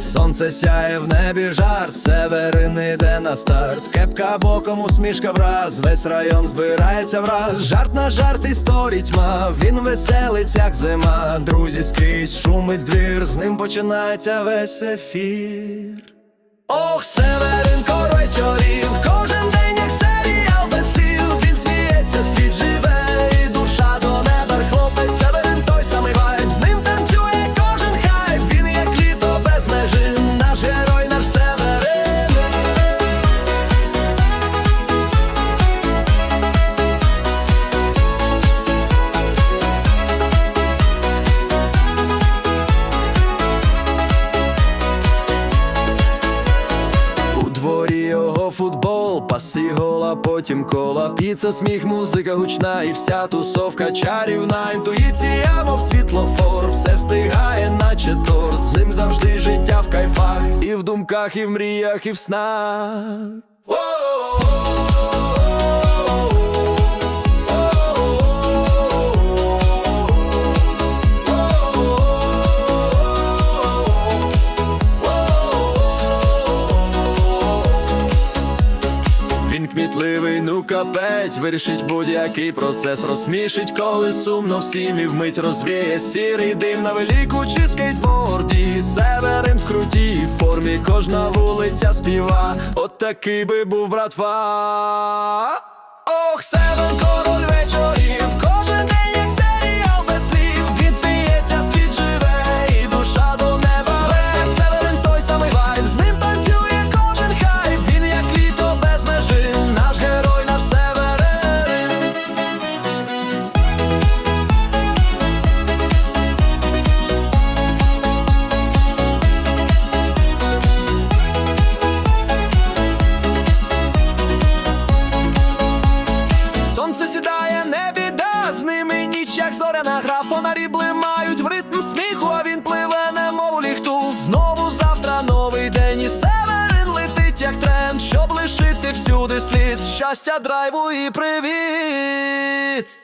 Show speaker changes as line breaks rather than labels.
Сонце сяє в небі жар, северин іде на старт. Кепка боком, усмішка враз, весь район збирається враз. Жарт на жарт історій тьма, він веселить, як зима. Друзі скрізь шумить двір, з ним починається весь ефір. Ох, Северин футбол, паси гола, потім кола, піца, сміх, музика гучна, і вся тусовка чарівна. Інтуїція, мов світлофор, все встигає, наче тор. З ним завжди життя в кайфах, і в думках, і в мріях, і в снах. Капець, вирішить будь-який процес, розсмішить, коли сумно всім і вмить розвіє сірий дим на велику чи скейтборді. Северин в крутій формі, кожна вулиця співа. От такий би був братва. Ох, Севен король вечорів, фонарі блимають в ритм сміху, а він пливе, немов ліхту. Знову завтра новий день, і северин летить, як тренд, щоб лишити всюди слід. Щастя, драйву і привіт.